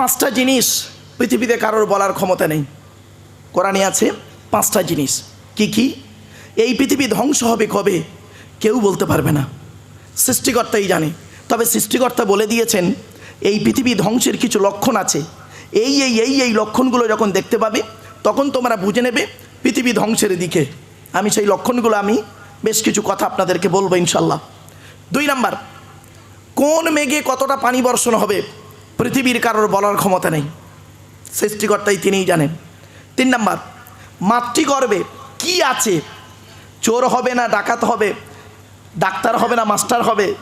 পাঁচটা জিনিস পৃথিবীতে কারোর বলার ক্ষমতা নেই। কোরআনে আছে পাঁচটা জিনিস। কি কি? এই পৃথিবী ধ্বংস হবে কবে? কেউ বলতে পারবে না। সৃষ্টিকর্তাই জানে। তবে সৃষ্টিকর্তা বলে দিয়েছেন, এই পৃথিবী ধ্বংসের কিছু লক্ষণ আছে। এই এই এই এই লক্ষণগুলো যখন দেখতে পাবে, তখন তোমরা বুঝে নেবে পৃথিবী ধ্বংসের দিকে। আমি সেই লক্ষণগুলো, আমি বেশ কিছু কথা আপনাদেরকে বলব ইনশাল্লাহ দুই নাম্বার, কোন মেঘে কতটা পানি বর্ষণ হবে? পৃথিবীর কারোর বলার ক্ষমতা নেই। সৃষ্টিকর্তাই তিনিই জানেন। তিন নাম্বার, মাতৃগর্ভে কি আছে? চোর হবে না, ডাকাত হবে, ডাক্তার হবে না, মাস্টার হবে,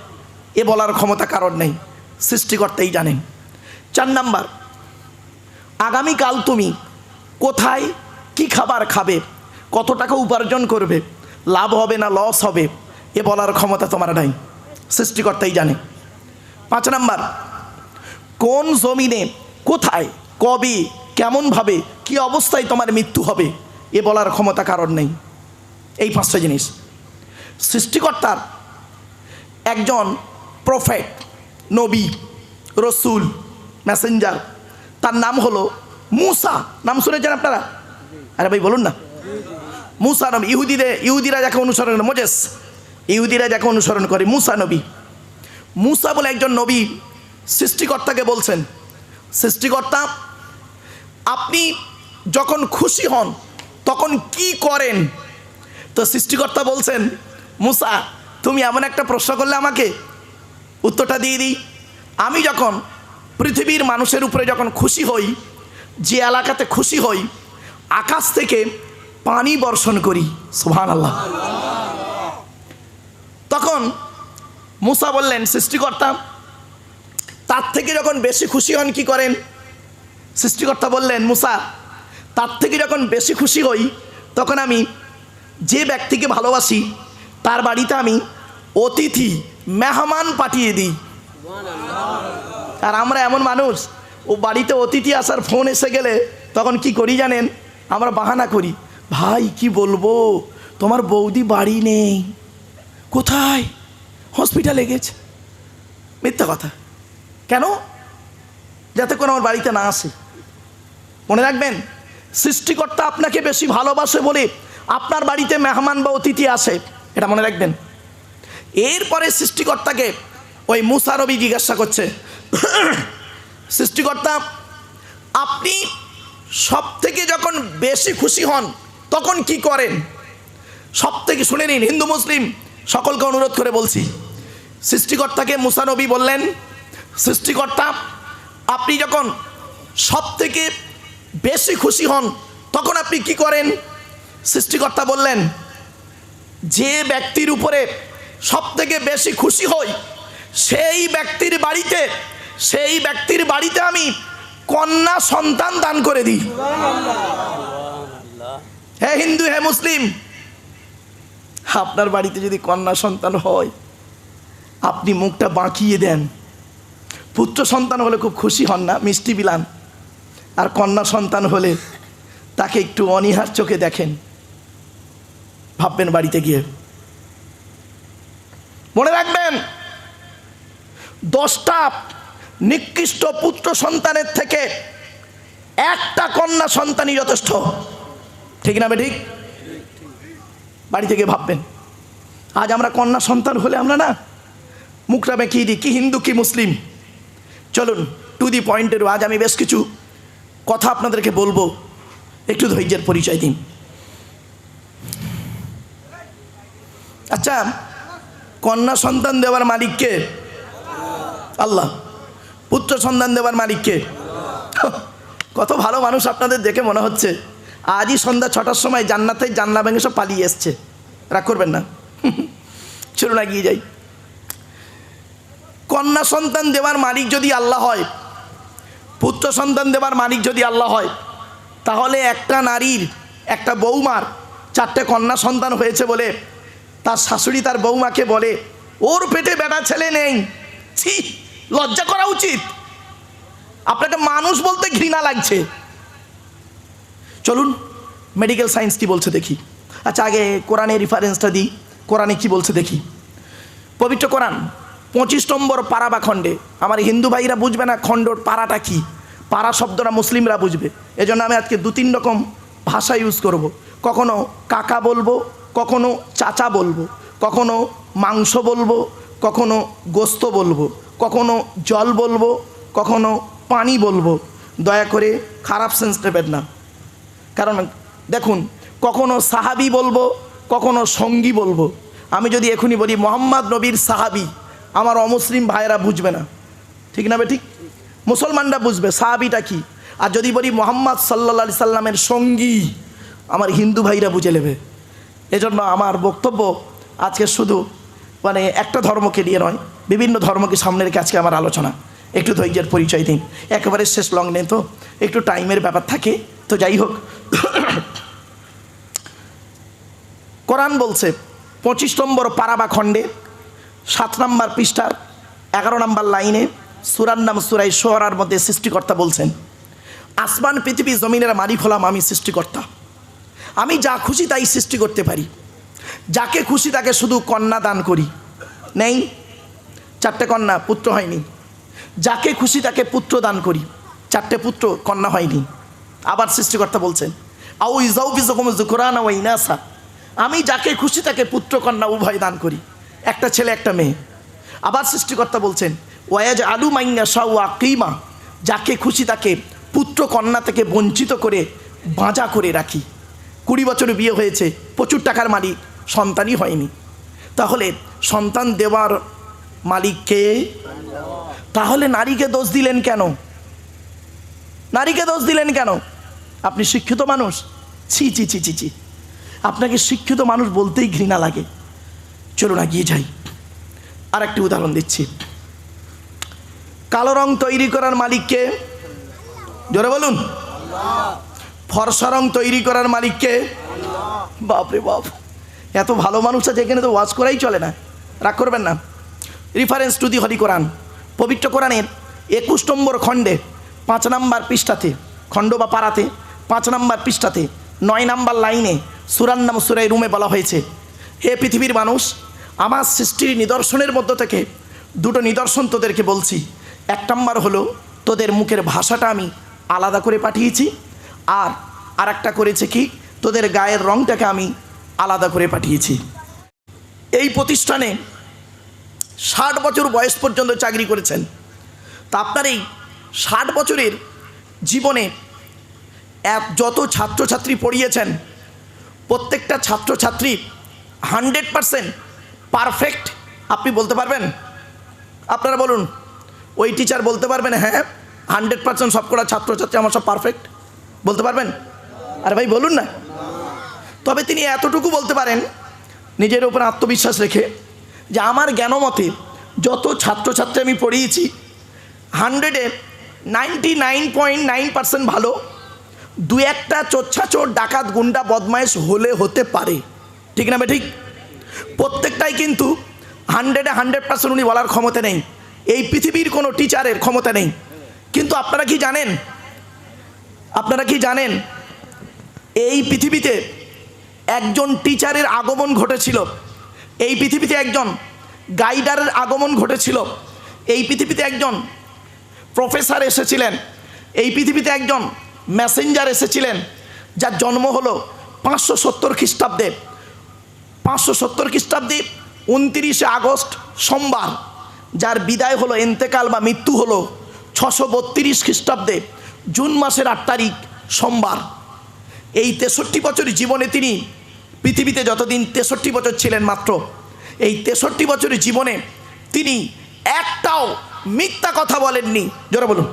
এ বলার ক্ষমতা কারণ নেই। সৃষ্টিকর্তাই জানেন। চার নাম্বার, আগামীকাল তুমি কোথায়, কি খাবার খাবে, কত টাকা উপার্জন করবে, লাভ হবে না লস হবে, এ বলার ক্ষমতা তোমার নাই। সৃষ্টিকর্তাই জানে পাঁচ নাম্বার কোন জমিনে, কোথায়, কবে, কেমনভাবে, কি অবস্থায় তোমার মৃত্যু হবে, এ বলার ক্ষমতা কারণ নেই। এই পাঁচটা জিনিস। সৃষ্টিকর্তার একজন প্রফেট, নবী, রসুল, মেসেঞ্জার, তার নাম হলো মুসা। নাম শুনেছেন আপনারা? আরে ভাই, বলুন না। মুসা নবী। ইহুদিদের, ইহুদিরা যাকে অনুসরণ করে, মোজেস। ইহুদিরা যাকে অনুসরণ করে, মুসা নবী। মুসা বলে একজন নবী। সৃষ্টিকর্তাকে বলছেন, সৃষ্টিকর্তা, আপনি যখন খুশি হন, তখন কি করেন? তো সৃষ্টিকর্তা বলছেন, মুসা, তুমি এমন একটা প্রশ্ন করলে আমাকে। উত্তরটা দিয়ে দিই। আমি যখন পৃথিবীর মানুষের উপরে যখন খুশি হই, যে এলাকাতে খুশি হই, আকাশ থেকে পানি বর্ষণ করি। সুহান আল্লাহ তখন মুসা বললেন, সৃষ্টিকর্তা তার থেকে যখন বেশি খুশি হন কি করেন? সৃষ্টিকর্তা বললেন, মুসা, তার থেকে যখন বেশি খুশি হই, তখন আমি যে ব্যক্তিকে ভালোবাসি, তার বাড়িতে আমি অতিথি, মেহমান পাঠিয়ে দিই। আর আমরা এমন মানুষ, ও বাড়িতে অতিথি আসার ফোন এসে গেলে তখন কি করি জানেন? আমরা বাহানা করি, ভাই, কি বলব? তোমার বৌদি বাড়ি নেই। কোথায়? হসপিটালে গেছে। মিথ্যা কথা। কেন? যাতে করে আমার বাড়িতে না আসে। মনে রাখবেন, সৃষ্টিকর্তা আপনাকে বেশি ভালোবাসে বলে আপনার বাড়িতে মেহমান বা অতিথি আসে। এটা মনে রাখবেন। এরপরে সৃষ্টিকর্তাকে ওই মুসারবি জিজ্ঞাসা করছে। সৃষ্টিকর্তা, আপনি সব থেকে যখন বেশি খুশি হন, তখন কি করেন? সব থেকে শুনে নিন, হিন্দু, মুসলিম, সকলকে অনুরোধ করে বলছি। সৃষ্টিকর্তাকে মুসানবী বললেন সৃষ্টিকর্তা, আপনি যখন সব থেকে বেশি খুশি হন, তখন আপনি কি করেন? সৃষ্টিকর্তা বললেন, যে ব্যক্তির উপরে সব থেকে বেশি খুশি হই, সেই ব্যক্তির বাড়িতে, সেই ব্যক্তির বাড়িতে আমি কন্যা সন্তান দান করে দিই। হ্যাঁ হিন্দু হ্যাঁ মুসলিম, আপনার বাড়িতে যদি কন্যা সন্তান হয়, আপনি মুখটা বাঁকিয়ে দেন। পুত্র সন্তান হলে খুব খুশি হন না, মিষ্টি বিলান। আর কন্যা সন্তান হলে তাকে একটু অনীহার চোখে দেখেন। ভাববেন বাড়িতে গিয়ে। মনে রাখবেন, দশটা নিকৃষ্ট পুত্র সন্তানের থেকে একটা কন্যা সন্তানই যথেষ্ট। ঠিক না বে ঠিক বাড়ি থেকে ভাববেন। আজ আমরা কন্যা সন্তান হলে আমরা না মুখটা বেঁকিয়ে দিই? কি হিন্দু, কি মুসলিম? চলুন টু দি পয়েন্টের আজ আমি বেশ কিছু কথা আপনাদেরকে বলব। একটু ধৈর্যের পরিচয় দিন। আচ্ছা কন্যা সন্তান দেওয়ার মালিককে আল্লাহ। পুত্র সন্তান দেওয়ার মালিককে কত ভালো মানুষ আপনাদের দেখে মনে হচ্ছে। আজই সন্ধ্যা ছটার সময় জান্নাতে জান্না ভেঙে সব পালিয়ে এসছে। রাগ করবেন না। চলুন এগিয়ে যাই। কন্যা সন্তান দেওয়ার মালিক যদি আল্লাহ হয়, পুত্র সন্তান দেওয়ার মালিক যদি আল্লাহ হয়, তাহলে একটা নারীর, একটা বৌমার চারটে কন্যা সন্তান হয়েছে বলে তার শাশুড়ি তার বৌমাকে বলে, ওর পেটে বেটা ছেলে নেই। ছি, লজ্জা করা উচিত। আপনাকে মানুষ বলতে ঘৃণা লাগছে। চলুন মেডিকেল সায়েন্স কি বলছে দেখি। আচ্ছা আগে কোরআনের রেফারেন্সটা দিই। কোরআনে কি বলছে দেখি। পবিত্র কোরআন। পঁচিশ নম্বর পারা বা খণ্ডে? আমার হিন্দু ভাইরা বুঝবে না খণ্ডর পাড়াটা কি? পাড়া শব্দটা মুসলিমরা বুঝবে। এজন্য আমি আজকে দু তিন রকম ভাষা ইউজ করব। কখনো কাকা বলব, কখনো চাচা বলব, কখনো মাংস বলব, কখনো গোস্ত বলব, কখনো জল বলব, কখনো পানি বলব। দয়া করে খারাপ সেন্স নেবেন না। কারণ দেখুন, কখনো সাহাবি বলব, কখনো সঙ্গী বলব। আমি যদি এখনই বলি, মোহাম্মদ নবীর সাহাবি আমার অমুসলিম ভাইয়েরা বুঝবে না। ঠিক না ঠিক? মুসলমানরা বুঝবে, সাহাবিটা কি? আর যদি বলি মোহাম্মদ সাল্লা সাল্লামের সঙ্গী, আমার হিন্দু ভাইরা বুঝে নেবে। এজন্য আমার বক্তব্য আজকে শুধু মানে একটা ধর্মকে নিয়ে নয়, বিভিন্ন ধর্মকে সামনে রেখে আজকে আমার আলোচনা। একটু ধৈর্যের পরিচয় দিন। একেবারে শেষ লং নেই তো, একটু টাইমের ব্যাপার থাকে। তো যাই হোক, কোরআন বলছে পঁচিশ নম্বর পারাবা খণ্ডে সাত নম্বর পৃষ্ঠার এগারো নাম্বার লাইনে সুরার নাম সুরাই সোহরার মধ্যে সৃষ্টিকর্তা বলছেন, আসমান, পৃথিবী, জমিনের মালিক হলাম আমি সৃষ্টিকর্তা। আমি যা খুশি তাই সৃষ্টি করতে পারি। যাকে খুশি তাকে শুধু কন্যা দান করি। নেই, চারটে কন্যা পুত্র হয়নি। যাকে খুশি তাকে পুত্র দান করি। চারটে পুত্র কন্যা হয়নি। আবার সৃষ্টিকর্তা বলছেন আউ ইজাউ বিজকম জুকুরান ও ইনাসা আমি যাকে খুশি তাকে পুত্র কন্যা উভয় দান করি। একটা ছেলে, একটা মেয়ে। আবার সৃষ্টিকর্তা বলছেন ওয়াজ আলু মাইনা শাউ আকিমা যাকে খুশি তাকে পুত্র কন্যা থেকে বঞ্চিত করে বাঁজা করে রাখি। কুড়ি বছর বিয়ে হয়েছে, প্রচুর টাকার মালিক, সন্তানই হয়নি। তাহলে সন্তান দেওয়ার মালিককে তাহলে নারীকে দোষ দিলেন কেন? নারীকে দোষ দিলেন কেন? আপনি শিক্ষিত মানুষ? ছি ছি ছি ছি ছি। আপনাকে শিক্ষিত মানুষ বলতেই ঘৃণা লাগে। চলো না গিয়ে যাই। আর একটি উদাহরণ দিচ্ছি। কালো রং তৈরি করার মালিককে জোরে বলুন। ফর্সা রং তৈরি করার মালিককে বাপরে বাপ। এত ভালো মানুষ আছে এখানে তো ওয়াজ করাই চলে না। রাগ করবেন না। Reference to the holy Quran পবিত্র কোরআনের একুশ নম্বর খণ্ডে পাঁচ নাম্বার পৃষ্ঠাতে, খণ্ড বা পাড়াতে, পাঁচ নাম্বার পৃষ্ঠাতে, নয় নাম্বার লাইনে সুরার নাম সুরাই রুমে বলা হয়েছে, হে পৃথিবীর মানুষ আমার সৃষ্টির নিদর্শনের মধ্য থেকে দুটো নিদর্শন তোদেরকে বলছি। এক নম্বর হলো, তোদের মুখের ভাষাটা আমি আলাদা করে পাঠিয়েছি, আর আর একটা করেছে কি, তোদের গায়ের রংটাকে আমি আলাদা করে পাঠিয়েছি। এই প্রতিষ্ঠানে ষাট বছর বয়স পর্যন্ত চাকরি করেছেন। তা আপনার এই ষাট বছরের জীবনে এক যত ছাত্রছাত্রী পড়িয়েছেন, প্রত্যেকটা ছাত্রছাত্রী হান্ড্রেড পারসেন্ট পারফেক্ট, আপনি বলতে পারবেন? আপনারা বলুন, ওই টিচার বলতে পারবেন হ্যাঁ হান্ড্রেড পার্সেন্ট সবকটা ছাত্রছাত্রী আমার সব পারফেক্ট বলতে পারবেন? আরে ভাই, বলুন না। তবে তিনি এতটুকু বলতে পারেন, নিজের উপর আত্মবিশ্বাস রেখে, যে আমার জ্ঞানমতে যত ছাত্রছাত্রী আমি পড়িয়েছি হান্ড্রেডে ninety nine point nine percent ভালো, দু একটা চোর ডাকাত গুন্ডা বদমাইশ হলে হতে পারে। ঠিক না বে ঠিক? প্রত্যেকটাই কিন্তু হান্ড্রেডে হান্ড্রেড পার্সেন্ট উনি বলার ক্ষমতা নেই। এই পৃথিবীর কোনো টিচারের ক্ষমতা নেই। কিন্তু আপনারা কি জানেন? আপনারা কি জানেন? এই পৃথিবীতে একজন টিচারের আগমন ঘটেছিল। এই পৃথিবীতে একজন গাইডারের আগমন ঘটেছিল। এই পৃথিবীতে একজন প্রফেসর এসেছিলেন। এই পৃথিবীতে একজন মেসেঞ্জার এসেছিলেন, যার জন্ম হলো পাঁচশো সত্তর খ্রিস্টাব্দে। পাঁচশো সত্তর খ্রিস্টাব্দে উনতিরিশে আগস্ট সোমবার, যার বিদায় হলো, এন্তেকাল বা মৃত্যু হলো ছশো বত্রিশ খ্রিস্টাব্দে, জুন মাসের আট তারিখ সোমবার। এই তেষট্টি বছর জীবনে তিনি পৃথিবীতে যতদিন তেষট্টি বছর ছিলেন মাত্র, এই তেষট্টি বছরের জীবনে তিনি একটাও মিথ্যা কথা বলেননি। জোরে বলুন।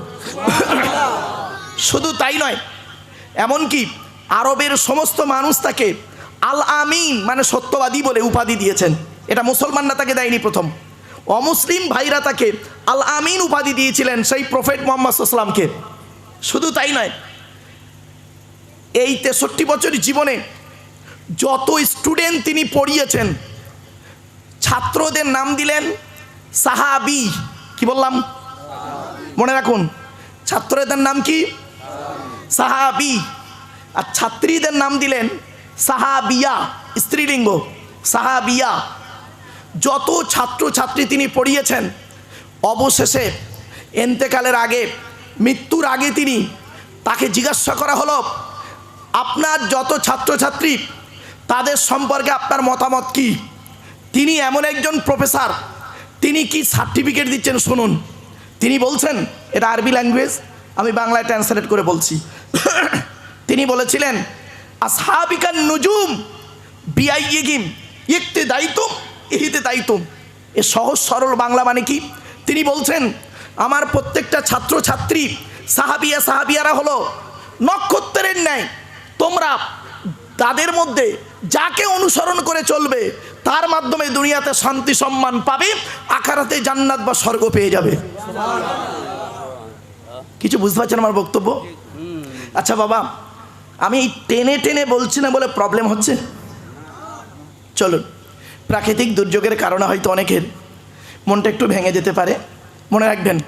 শুধু তাই নয়, এমনকি আরবের সমস্ত মানুষ তাকে আল আমিন মানে সত্যবাদী বলে উপাধি দিয়েছেন। এটা মুসলমানরা তাকে দেয়নি প্রথম। অমুসলিম ভাইরা তাকে আল আমিন উপাধি দিয়েছিলেন সেই প্রফেট মোহাম্মদ ইসলামকে শুধু তাই নয়, এই তেষট্টি বছর জীবনে যত স্টুডেন্ট তিনি পড়িয়েছেন, ছাত্রদের নাম দিলেন সাহাবি। কি বললাম? মনে রাখুন, ছাত্রদের নাম কি? সাহাবি। আর ছাত্রীদের নাম দিলেন সাহাবিয়া, স্ত্রীলিঙ্গ। সাহাবিয়া, যত ছাত্র ছাত্রী তিনি পড়িয়েছেন, অবশেষে এন্তেকালের আগে, মৃত্যুর আগে তিনি তাকে জিজ্ঞাসা করা হলো, আপনার যত ছাত্রছাত্রী, তাদের সম্পর্কে আপনার মতামত কি? তিনি এমন একজন প্রফেসর, তিনি কি সার্টিফিকেট দিচ্ছেন শুনুন। তিনি বলছেন, এটা আরবি ল্যাঙ্গুয়েজ, আমি বাংলায় ট্রান্সলেট করে বলছি। তিনি বলেছিলেন আসহাবিকান নুজুম বিআইগিম ইকতে দায়িত্ব ইহিতে দায়িত্ব এ সহজ সরল বাংলা মানে কি? তিনি বলছেন আমার প্রত্যেকটা ছাত্রছাত্রী সাহাবিয়া সাহাবিয়ারা হলো নক্ষত্রের ন্যায়। তোমরা তাদের মধ্যে যাকে অনুসরণ করে চলবে তার মাধ্যমে দুনিয়াতে শান্তি সম্মান পাবে আখারাতে জান্নাত বা স্বর্গ পেয়ে যাবে। কিছু বুঝতে পারছেন আমার বক্তব্য? আচ্ছা বাবা আমি এই টেনে টেনে বলছি না বলে প্রবলেম হচ্ছে? চলুন। প্রাকৃতিক দুর্যোগের কারণে হয়তো অনেকের মনটা একটু ভেঙে যেতে পারে। মনে রাখবেন